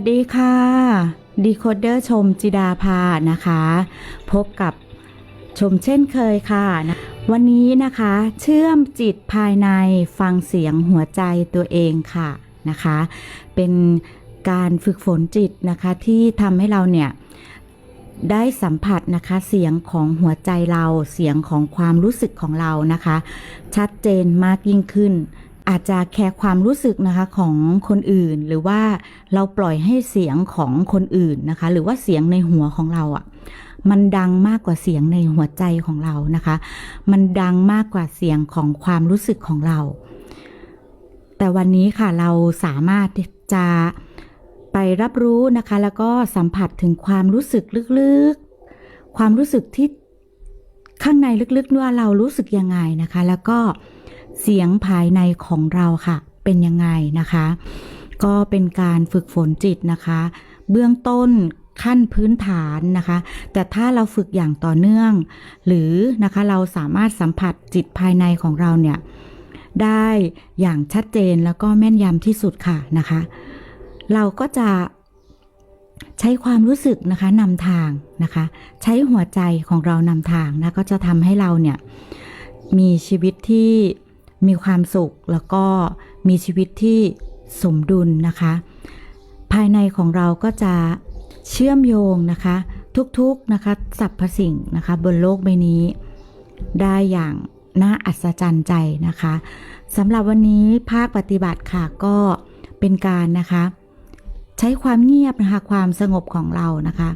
สดีค่ะดีโคเดอร์ชมจิดาภานะคะ พบกับชมเช่นเคยค่ะนะวันนี้นะคะ เชื่อมจิตภายในฟังเสียงหัวใจตัวเองค่ะนะคะ เป็นการฝึกฝนจิตนะคะที่ทำให้เราเนี่ยได้สัมผัสนะคะเสียงของหัวใจเราเสียงของความรู้สึกของเรานะคะ ชัดเจนมากยิ่งขึ้น อาจจะแคร์ความรู้สึกนะคะของคนอื่น หรือว่าเราปล่อยให้เสียงของคนอื่นนะคะ หรือว่าเสียงในหัวของเราอะ่ะมันดังมากกว่าเสียงในหัวใจของเรานะคะ มันดังมากกว่าเสียงของความรู้สึกของเรา แต่วันนี้ค่ะเราสามารถจะไปรับรู้นะคะ แล้วก็สัมผัสถึงความรู้สึกลึกๆ ความรู้สึกที่ข้างในลึกๆว่าเรารู้สึกยังไงนะคะ แล้วก็ เสียงภายในของเราค่ะ เป็นยังไงนะคะ ก็เป็นการฝึกฝนจิตนะคะ เบื้องต้นขั้นพื้นฐานนะคะ แต่ถ้าเราฝึกอย่างต่อเนื่อง หรือนะคะเราสามารถสัมผัสจิตภายในของเราเนี่ย ได้อย่างชัดเจนแล้วก็แม่นยำที่สุดค่ะนะคะ เราก็จะใช้ความรู้สึกนะคะนำทางนะคะ ใช้หัวใจของเรานำทางนะก็จะทำให้เราเนี่ยมีชีวิตที่ มีความสุขแล้วก็มีชีวิตที่สมดุลนะคะ ภายในของเราก็จะเชื่อมโยงนะคะ ทุกๆนะคะสรรพสิ่งนะคะ บนโลกใบนี้ ได้อย่างน่าอัศจรรย์ใจนะคะสำหรับวันนี้ภาคปฏิบัติค่ะก็เป็นการนะคะ ใช้ความเงียบนะคะความสงบของเรานะคะ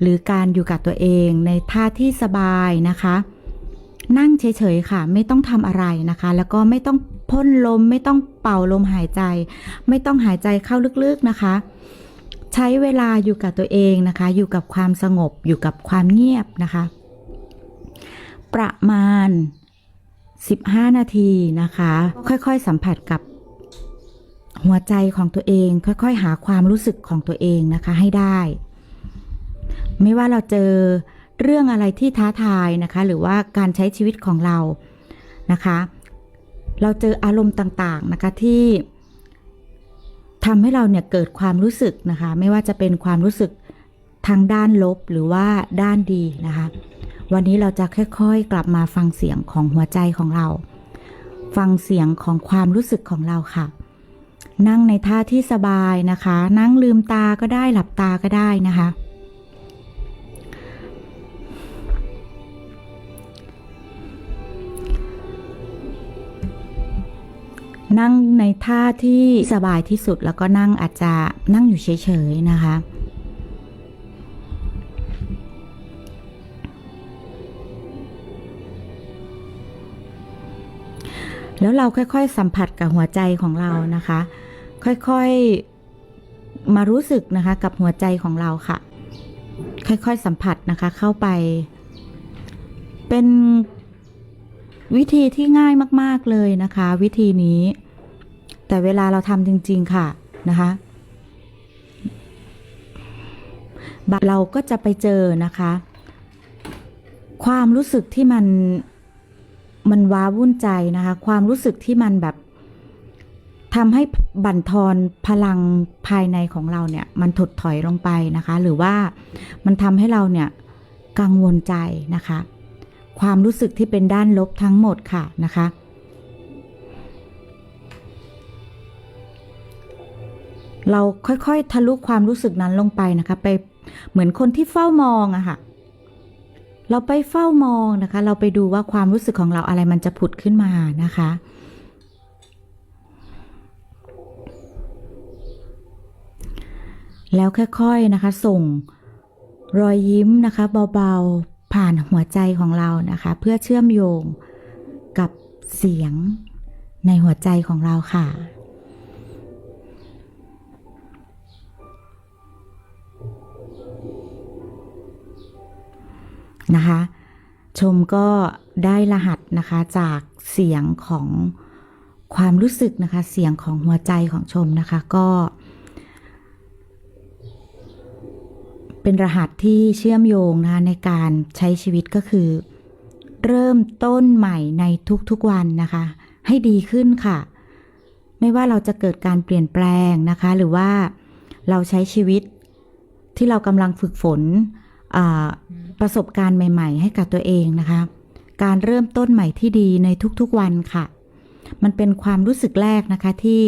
หรือการอยู่กับตัวเองในท่าที่สบายนะคะ นั่งเฉยๆค่ะ ไม่ต้องทำอะไรนะคะ แล้วก็ไม่ต้องพ่นลม ไม่ต้องเป่าลมหายใจ ไม่ต้องหายใจเข้าลึกๆนะคะ ใช้เวลาอยู่กับตัวเองนะคะ อยู่กับความสงบอยู่กับความเงียบนะคะ ประมาณ 15 นาทีนะคะ ค่อยๆสัมผัสกับหัวใจของตัวเอง ค่อยๆ หาความรู้สึกของตัวเองนะคะให้ได้ ไม่ว่าเราเจอ เรื่องอะไรที่ท้าทายนะคะ หรือว่าการใช้ชีวิตของเรานะคะ เราเจออารมณ์ต่างๆนะคะที่ทำให้เราเนี่ยเกิดความรู้สึกนะคะ ไม่ว่าจะเป็นความรู้สึกทางด้านลบหรือว่าด้านดีนะคะ วันนี้เราจะค่อยๆ กลับมาฟังเสียงของหัวใจของเรา ฟังเสียงของความรู้สึกของเราค่ะ นั่งในท่าที่สบายนะคะ นั่งลืมตาก็ได้หลับตาก็ได้นะคะ นั่งในท่าที่สบายที่สุดแล้วก็นั่งอาจจะนั่งอยู่เฉยๆนะคะแล้วเราค่อยๆ สัมผัสกับหัวใจของเรานะคะ ค่อยๆ มารู้สึกนะคะกับหัวใจของเราค่ะ ค่อยๆ สัมผัสนะคะเข้าไป เป็นวิธีที่ง่ายมากๆเลยนะคะ วิธีนี้ แต่เวลาเราทำจริง ๆ ค่ะนะคะเราก็จะไปเจอนะคะ ความรู้สึกที่มันมันว้าวุ่นใจนะคะ ความรู้สึกที่มันแบบทำให้บั่นทอนพลังภายในของเราเนี่ย มันถดถอยลงไปนะคะ หรือว่ามันทำให้เราเนี่ยกังวลใจนะคะ ความรู้สึกที่เป็นด้านลบทั้งหมดค่ะนะคะ เราค่อยๆ ทะลุความรู้สึกนั้นลงไปนะคะ ไปเหมือนคนที่เฝ้ามองอะค่ะ เราไปเฝ้ามองนะคะ เราไปดูว่าความรู้สึกของเราอะไรมันจะผุดขึ้นมานะคะแล้วค่อยๆนะคะ ส่งรอยยิ้มนะคะ เบาๆผ่านหัวใจของเรานะคะ เพื่อเชื่อมโยงกับเสียงในหัวใจของเราค่ะ นะคะ ชมก็ได้รหัสนะคะจากเสียงของความรู้สึกนะคะ เสียงของหัวใจของชมนะคะก็ เป็นรหัสที่เชื่อมโยงนะคะในการใช้ชีวิตก็คือ เริ่มต้นใหม่ในทุกๆวันนะคะ ให้ดีขึ้นค่ะ ไม่ว่าเราจะเกิดการเปลี่ยนแปลงนะคะ หรือว่าเราใช้ชีวิตที่เรากำลังฝึกฝน ประสบการณ์ใหม่ ๆ ให้กับตัวเองนะคะ การเริ่มต้นใหม่ที่ดีในทุกๆวันค่ะ มันเป็นความรู้สึกแรกนะคะที่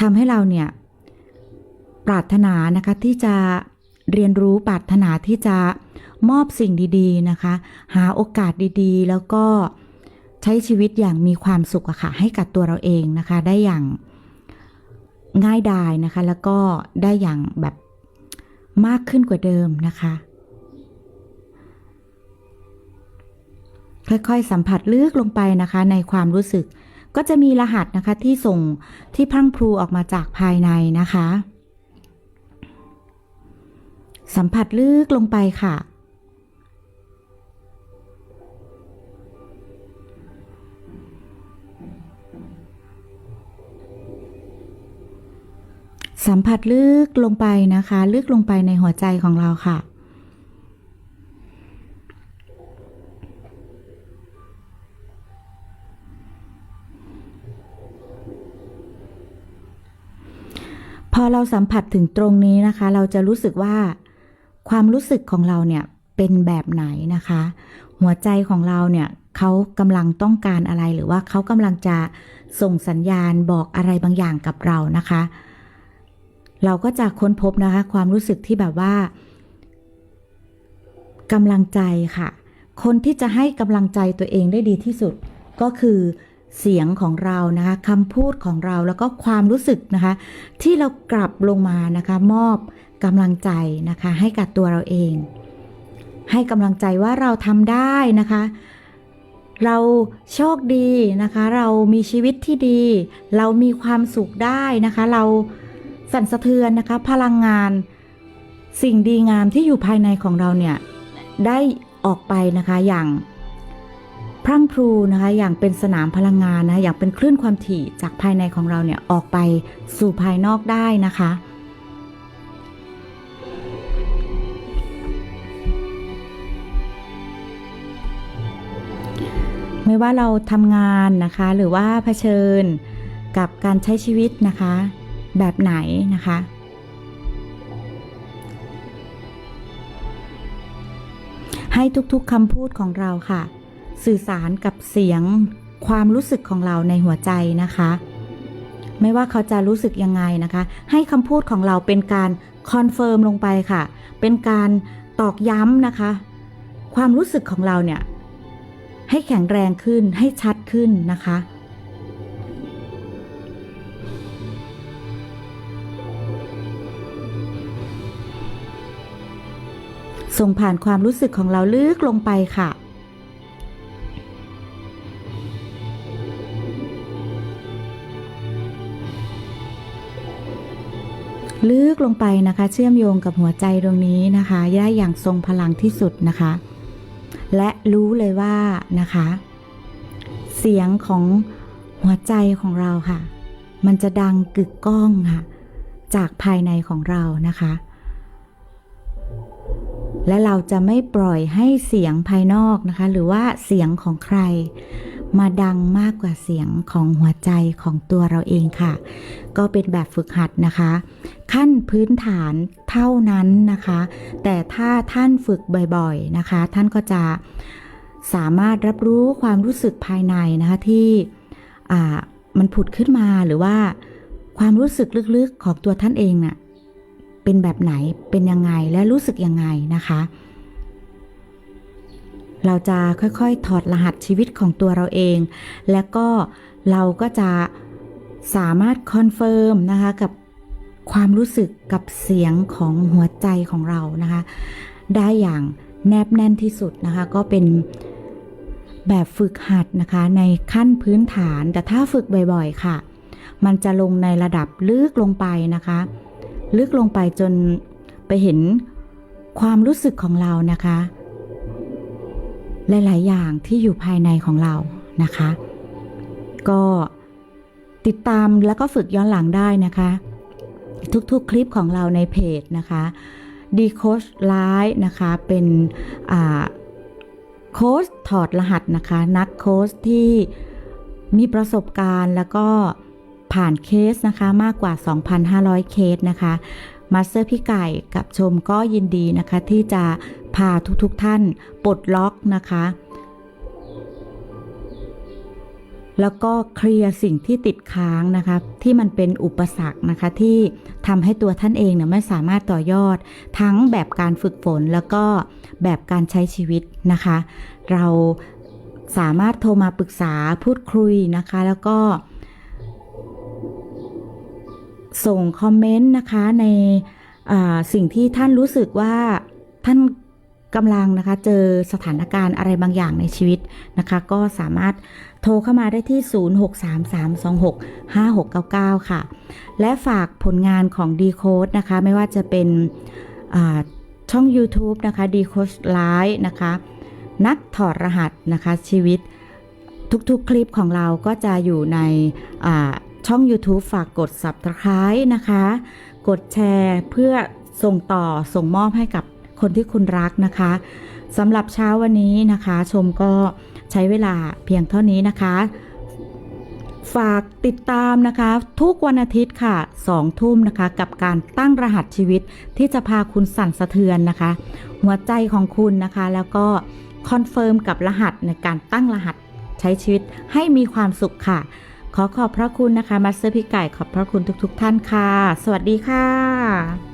ทำให้เราเนี่ยปรารถนานะคะที่จะเรียนรู้ปรารถนาที่จะมอบสิ่งดีๆนะคะ หาโอกาสดีๆ แล้วก็ใช้ชีวิตอย่างมีความสุขอะค่ะ ให้กับตัวเราเองนะคะ ได้อย่างง่ายดายนะคะ แล้วก็ได้อย่างแบบ มากขึ้นกว่าเดิมนะคะ ค่อยๆสัมผัสลึกลงไปนะคะในความรู้สึกก็จะมีรหัสนะคะที่ส่งที่พังพลูออกมาจากภายในนะคะ สัมผัสลึกลงไปค่ะ สัมผัสลึกลงไปนะคะ ลึกลงไปในหัวใจของเราค่ะ พอเราสัมผัสถึงตรงนี้นะคะ เราจะรู้สึกว่า ความรู้สึกของเราเนี่ยเป็นแบบไหนนะคะ หัวใจของเราเนี่ยเขากำลังต้องการอะไรหรือว่าเขากำลังจะส่งสัญญาณบอกอะไรบางอย่างกับเรานะคะ เราก็จะค้นพบนะคะความรู้สึกที่แบบว่ากำลังใจค่ะ คนที่จะให้กำลังใจตัวเองได้ดีที่สุด ก็คือเสียงของเรานะคะคำพูดของเราแล้วก็ความรู้สึกนะคะ ที่เรากลับลงมานะคะ มอบกำลังใจนะคะ ให้กับตัวเราเอง ให้กำลังใจว่าเราทำได้นะคะ เราโชคดีนะคะ เรามีชีวิตที่ดี เรามีความสุขได้นะคะ เรา สั่นสะเทือนนะคะ พลังงาน สิ่งดีงามที่อยู่ภายในของเราเนี่ยได้ออกไปนะคะอย่างพรั่งพรูนะคะอย่างเป็นสนามพลังงานนะอย่างเป็นคลื่นความถี่จากภายในของเราเนี่ยออกไปสู่ภายนอกได้นะคะ ไม่ว่าเราทำงานนะคะหรือว่าเผชิญกับการใช้ชีวิตนะคะ แบบไหนนะคะ ให้ทุกๆคำพูดของเราค่ะ สื่อสารกับเสียงความรู้สึกของเราในหัวใจนะคะ ไม่ว่าเขาจะรู้สึกยังไงนะคะ ให้คำพูดของเราเป็นการคอนเฟิร์มลงไปค่ะ เป็นการตอกย้ำนะคะ ความรู้สึกของเราเนี่ยให้แข็งแรงขึ้นให้ชัดขึ้นนะคะ ส่งผ่านความรู้สึกของเราลึกลงไปค่ะ ลึกลงไปนะคะ เชื่อมโยงกับหัวใจตรงนี้นะคะได้อย่างทรงพลังที่สุดนะคะ และรู้เลยว่านะคะ เสียงของหัวใจของเราค่ะ มันจะดังกึกก้องค่ะ จากภายในของเรานะคะ และเราจะไม่ปล่อยให้เสียงภายนอกนะคะ หรือว่าเสียงของใคร มาดังมากกว่าเสียงของหัวใจของตัวเราเองค่ะ ก็เป็นแบบฝึกหัดนะคะ ขั้นพื้นฐานเท่านั้นนะคะ แต่ถ้าท่านฝึกบ่อยๆนะคะ ท่านก็จะสามารถรับรู้ความรู้สึกภายในนะคะที่มันผุดขึ้นมาหรือว่าความรู้สึกลึกๆของตัวท่านเองน่ะ เป็นแบบไหนเป็นยังไงและรู้สึกยังไงนะคะ เราจะค่อยๆ ถอดรหัสชีวิตของตัวเราเอง และก็เราก็จะสามารถคอนเฟิร์มนะคะกับความรู้สึกกับเสียงของหัวใจของเรานะคะ ได้อย่างแนบแน่นที่สุดนะคะ ก็เป็นแบบฝึกหัดนะคะในขั้นพื้นฐานแต่ถ้าฝึกบ่อยๆค่ะ มันจะลงในระดับลึกลงไปนะคะ ลึกลงไปจนไปเห็นความรู้สึกของเรานะคะ หลาย ๆ อย่างที่อยู่ภายในของเรานะคะ ก็ติดตามแล้วก็ฝึกย้อนหลังได้นะคะ ทุก ๆ คลิปของเราในเพจนะคะดีโคชไลฟ์นะคะ เป็นโค้ชถอดรหัสนะคะ นักโค้ชที่มีประสบการณ์แล้วก็ ผ่านเคสนะคะมากกว่า 2,500 เคสนะคะมาสเตอร์พี่ไก่กับชมก็ยินดีนะคะ ที่จะพาทุกๆทท่านปลดล็อกนะคะ แล้วก็เคลียร์สิ่งที่ติดค้างนะคะ ที่มันเป็นอุปสรรคนะคะ ที่ทำให้ตัวท่านเองเนี่ยไม่สามารถต่อยอด ทั้งแบบการฝึกฝนแล้วก็แบบการใช้ชีวิตนะคะ เราสามารถโทรมาปรึกษาพูดคุยนะคะ แล้วก็ ส่งคอมเมนต์นะคะในสิ่งที่ท่านรู้สึกว่าท่านกำลังนะคะเจอสถานการณ์อะไรบางอย่างในชีวิตนะคะ ก็สามารถโทรเข้ามาได้ที่ 0633265699 ค่ะ และฝากผลงานของ d c o d e นะคะ ไม่ว่าจะเป็นช่อง YouTube นะคะ d c o d e Live นะคะ นักถอดรหัสนะคะชีวิตทุกๆคลิปของเราก็จะอยู่ใน ช่อง YouTube ฝากกด Subscribe นะคะ กดแชร์เพื่อส่งต่อส่งมอบให้กับคนที่คุณรักนะคะสำหรับเช้าวันนี้นะคะ ชมก็ใช้เวลาเพียงเท่านี้นะคะ ฝากติดตามนะคะ ทุกวันอาทิตย์ค่ะ2ทุ่มนะคะ กับการตั้งรหัสชีวิตที่จะพาคุณสั่นสะเทือนนะคะ หัวใจของคุณนะคะ แล้วก็คอนเฟิร์มกับรหัสในการตั้งรหัสใช้ชีวิตให้มีความสุขค่ะ ขอขอบพระคุณนะคะ มาสเตอร์พี่ไก่ขอบพระคุณทุก ๆทท่านค่ะ สวัสดีค่ะ